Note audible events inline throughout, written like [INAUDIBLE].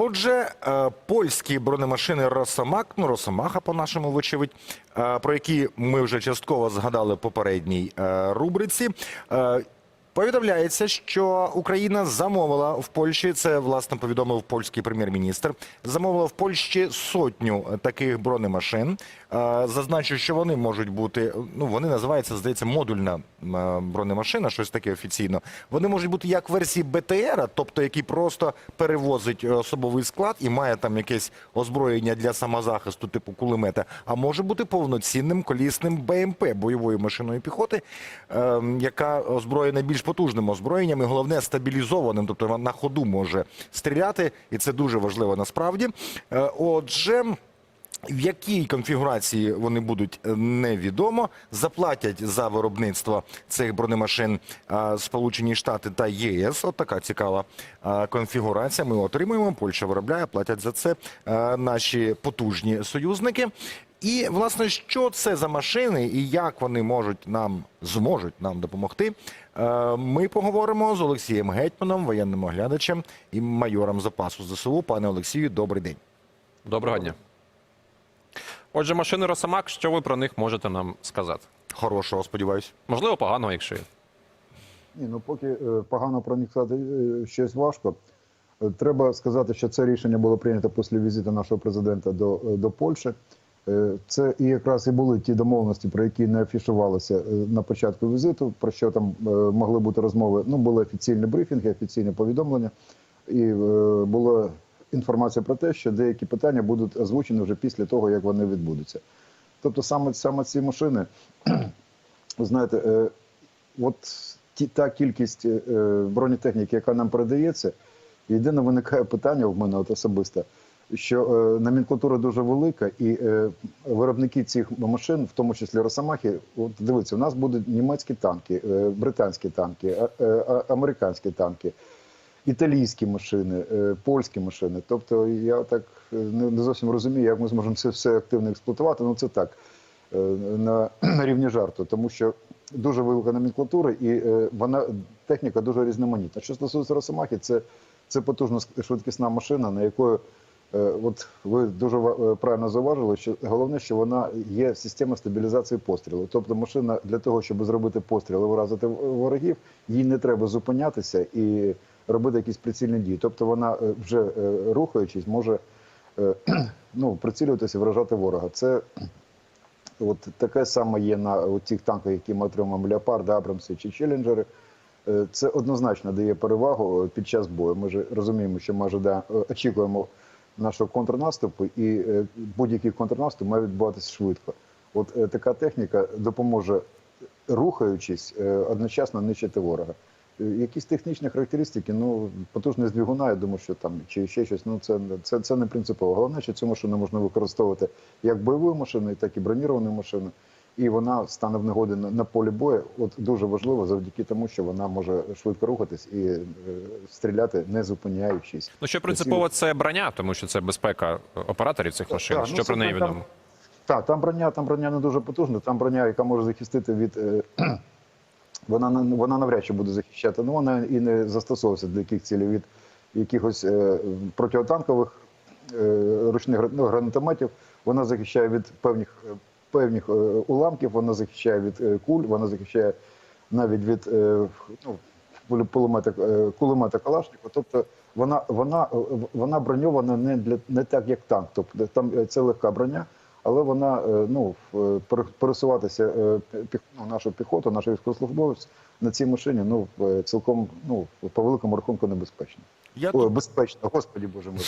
Отже, е, польські бронемашини Росомак, ну Росомаха, по-нашому, вочевидь, е, про які ми вже частково згадали в попередній е, рубриці. Повідомляється, що Україна замовила в Польщі. Це власне повідомив польський прем'єр-міністр. Замовила в Польщі сотню таких бронемашин. Е, Зазначу, що вони можуть бути. Ну вони називаються, здається, модульна е, бронемашина, щось таке офіційно. Вони можуть бути як версії БТР, тобто який просто перевозить особовий склад і має там якесь озброєння для самозахисту, типу кулемета. А може бути повноцінним колісним БМП бойовою машиною піхоти, е, яка озброєна більш потужним озброєнням і головне стабілізованим, тобто на ходу може стріляти, і це дуже важливо насправді. Отже. В якій конфігурації вони будуть е, невідомо. Заплатять за виробництво цих бронемашин е, Сполучені Штати та ЄС. От така цікава е, конфігурація. Ми отримуємо. Польща виробляє, платять за це наші потужні союзники. І власне, що це за машини і як вони можуть нам зможуть нам допомогти. Ми поговоримо з Олексієм Гетьманом, воєнним оглядачем і майором запасу ЗСУ. Пане Олексію, добрий день. Доброго дня. Отже, машини Росомак, що ви про них можете нам сказати? Хорошого, сподіваюся. Можливо, поганого, якщо є. Ні, ну поки е, погано про них сказати е, щось важко. Е, Треба сказати, що це рішення було прийнято після візиту нашого президента до, е, до Польщі. Е, Це і якраз і були ті домовленості, про які не афішувалися е, на початку візиту, про що там е, могли бути розмови. Ну, були офіційні брифінги, офіційне повідомлення, і е, була інформація про те, що деякі питання будуть озвучені вже після того, як вони відбудуться. Тобто саме, саме ці машини, ви [CLEARS THROAT] знаєте, е, от ті, та кількість е, бронетехніки, яка нам передається, єдине виникає питання в мене от особисто, що е, номенклатура дуже велика, і е, виробники цих машин, в тому числі Росомахи, от дивіться, у нас будуть німецькі танки, е, британські танки, а- е, американські танки. Італійські машини, е, польські машини. Тобто я так е, не зовсім розумію, як ми зможемо це все активно експлуатувати. Ну це так е, на, [CLEARS THROAT] на рівні жарту, тому що дуже велика номенклатура і вона техніка дуже різноманітна. Що стосується Росомахи, це, це потужна швидкісна машина, на якої от ви дуже правильно зауважили, що головне, що вона є система стабілізації пострілу. Тобто машина для того, щоб зробити постріл і вразити ворогів, їй не треба зупинятися і робити якісь прицільні дії. Тобто вона е, вже е, рухаючись, може е, [CLEARS THROAT] ну, прицілюватися і вражати ворога. Це От таке саме є на тих танках, які ми отримуємо Леопард, Абрамси чи Челленджери. Це однозначно дає перевагу під час бою. Ми ж розуміємо, що ми очікуємо нашого контрнаступу, і будь-який контрнаступ має відбуватися швидко. От така техніка допоможе, рухаючись, одночасно нищити ворога. Е, Якісь технічні характеристики, ну потужність двигуна, я думаю, що там чи ще щось. Ну це, це, це не принципово. Головне, що цю машину можна використовувати як бойовою машиною, так і бронірованою машиною. І вона стане в негоді на, на полі бою. От дуже важливо завдяки тому, що вона може швидко рухатись і е, стріляти, не зупиняючись. Ну, що принципово це броня, тому що це безпека операторів цих машин. Так, ну, що це про неї відомо? Так, там броня, там броня не дуже потужна. Там броня, яка може захистити від. е, Вона не- вона навряд чи буде захищати. Ну вона і не застосовується для яких цілей від якихось е, протитанкових е, ручних ну, гранатометів. Вона захищає від певних е, певних е, уламків, вона захищає від е, куль, вона захищає навіть від е, ну, пулемета, е, кулемета Калашникова. Тобто вона, вона, вона броньована не для не так, як танк. Тобто там е, це легка броня, але вона е, ну пере- пересуватися е, ну, нашу піхоту, наш військовослужбовець на цій машині ну цілком ну по великому рахунку небезпечно. Я Ой, тут, безпечно, господі боже мой.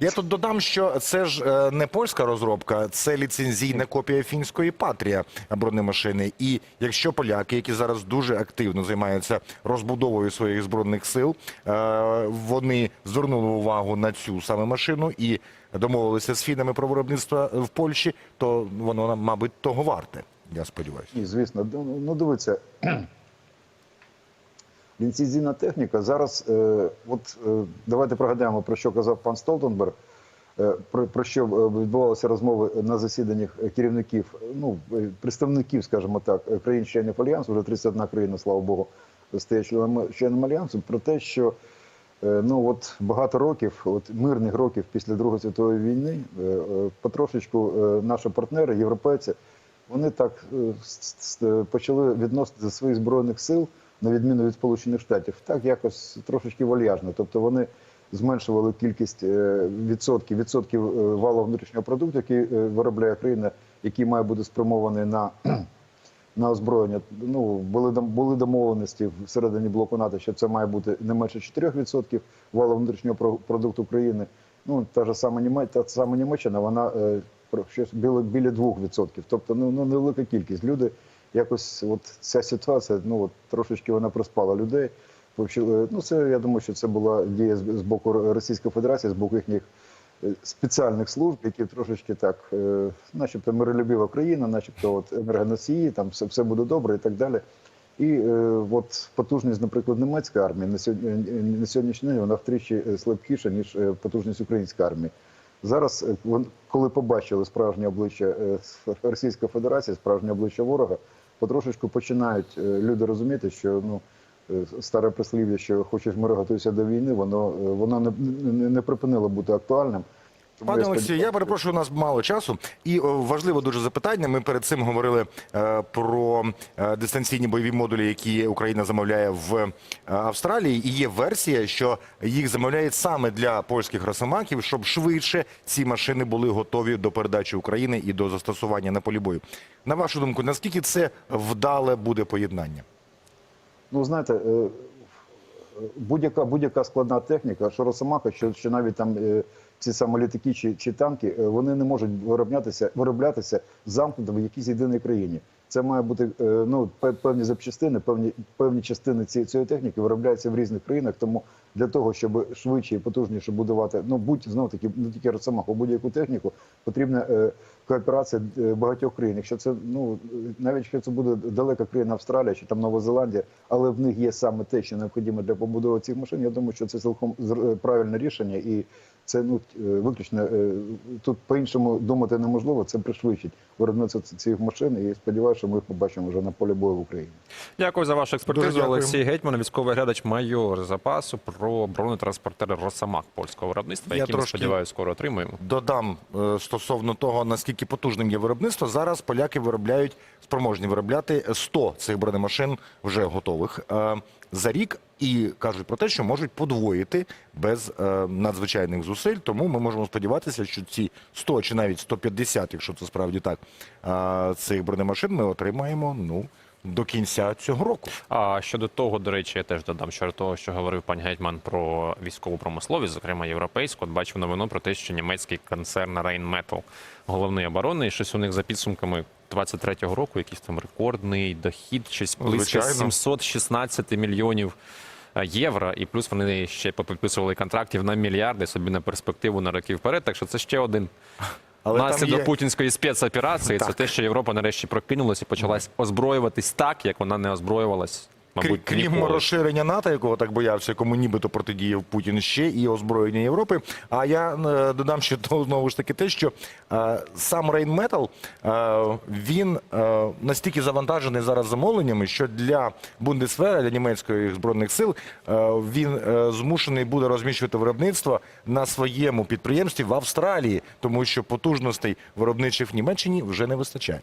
я тут додам, що це ж е, не польська розробка, це ліцензійна копія фінської патрія бронемашини. І якщо поляки, які зараз дуже активно займаються розбудовою своїх збройних сил, е, вони звернули увагу на цю саме машину і домовилися з фінами про виробництво в Польщі, то воно, мабуть, того варте. Я сподіваюся. Ні, звісно. Ну, Ну дивіться. Ліцензійна техніка. Зараз, е, от е, давайте пригадаємо, про що казав пан Столтенберг, е, про, про що відбувалися розмови на засіданнях керівників, ну, представників, скажімо так, країн-членів Альянсу, вже 31 країна, слава Богу, стає членом, членом Альянсу, про те, що Ну от багато років, от мирних років після Другої світової війни, потрошечку наші партнери, європейці, вони так почали відносити до своїх збройних сил, на відміну від Сполучених Штатів, так якось трошечки вальяжно. Тобто вони зменшували кількість е, відсотків відсотків е, валового внутрішнього продукту, який е, виробляє країна, який має бути спрямований на [CLEARS THROAT] на озброєння. Ну були були домовленості всередині блоку НАТО, що це має бути не менше 4% валового внутрішнього продукту країни. Ну та ж сама Німеччина, та сама Німеччина, вона щось біля 2%. Тобто ну, ну невелика кількість. Люди якось, от ця ситуація, ну от трошечки вона приспала людей. Почали- Ну це я думаю, що це була дія з, боку Російської Федерації, з боку їхніх е, спеціальних служб, які трошечки так, е, начебто миролюбива країна, начебто от енергоносії, там все, все буде добре і так далі. І е, от потужність, наприклад, німецької армії на сьогодні на сьогоднішній день вона втричі е, слабкіша ніж е, потужність української армії. Зараз, е, коли побачили справжнє обличчя е, Російської Федерації, справжнє обличчя ворога, потрошечку починають е, люди розуміти, що ну. е, Старе прислів'я, що хочеш миру, готуйся до війни, воно, е, воно не, не, не припинило бути актуальним. Пане Олексію, я перепрошую, у нас мало часу. І о, важливе дуже запитання. Ми перед цим говорили е, про е, дистанційні бойові модулі, які Україна замовляє в е, Австралії. І є версія, що їх замовляють саме для польських росомахів, щоб швидше ці машини були готові до передачі України і до застосування на полі бою. На вашу думку, наскільки це вдале буде поєднання? Ну, знаєте, е, будь-яка будь-яка складна техніка, що Росомаха, що, що навіть там ці самолітики чи, чи танки, е, вони не можуть вироблятися, вироблятися замкнуто в якійсь єдиній країні. Це має бути е, ну, пе- певні запчастини, певні, певні частини цієї, цієї техніки виробляються в різних країнах. Тому для того, щоб швидше і потужніше будувати, ну будь знов таки не тільки Росомаху, будь-яку техніку, потрібна е, кооперація е, багатьох країн. Якщо це ну навіть якщо це буде далека країна Австралія чи там Нова Зеландія, але в них є саме те, що необхідно для побудови цих машин. Я думаю, що це цілком е, правильне рішення, і це ну е, виключно тут по-іншому думати неможливо. Це пришвидшить виробництво цих машин. І сподіваюся, що ми їх побачимо вже на полі бою в Україні. Дякую за вашу експертизу. Олексій Гетьман, військовий глядач майор запасу про бронетранспортери Росамах польського виробництва, Я які ми трошки- сподіваюся скоро отримаємо. Додам стосовно того, наскільки потужним є виробництво. Зараз поляки виробляють спроможні виробляти 100 цих бронемашин вже готових е, за рік. І кажуть про те, що можуть подвоїти без е, надзвичайних зусиль. Тому ми можемо сподіватися, що ці 100 чи навіть 150, якщо це справді так, е, цих бронемашин ми отримаємо ну до кінця цього року. А щодо того, до речі, я теж додам щодо того, що говорив пан Гетьман про військову промисловість, зокрема європейську. От бачив новину про те, що німецький концерн Rheinmetall, головний оборонний, щось у них за підсумками 23-го року, якийсь там рекордний дохід, щось близько Звичайно. 716 мільйонів. е, Євро, і плюс вони ще попідписували контрактів на мільярди собі на перспективу на роки вперед. Так що це ще один Але наслідок є- путінської спецоперації. Це те, що Європа нарешті прокинулася і почалась озброюватись так, як вона не озброювалась, мабуть, Крім ніколи. розширення НАТО, якого так боявся, кому нібито протидіяв Путін ще і озброєння Європи. А я е, додам ще знову ж таки те, що е, сам Рейнметал е, він настільки завантажений зараз замовленнями, що для Бундесвера, для німецьких збройних сил, він змушений буде розміщувати виробництво на своєму підприємстві в Австралії, тому що потужностей виробничих в Німеччині вже не вистачає.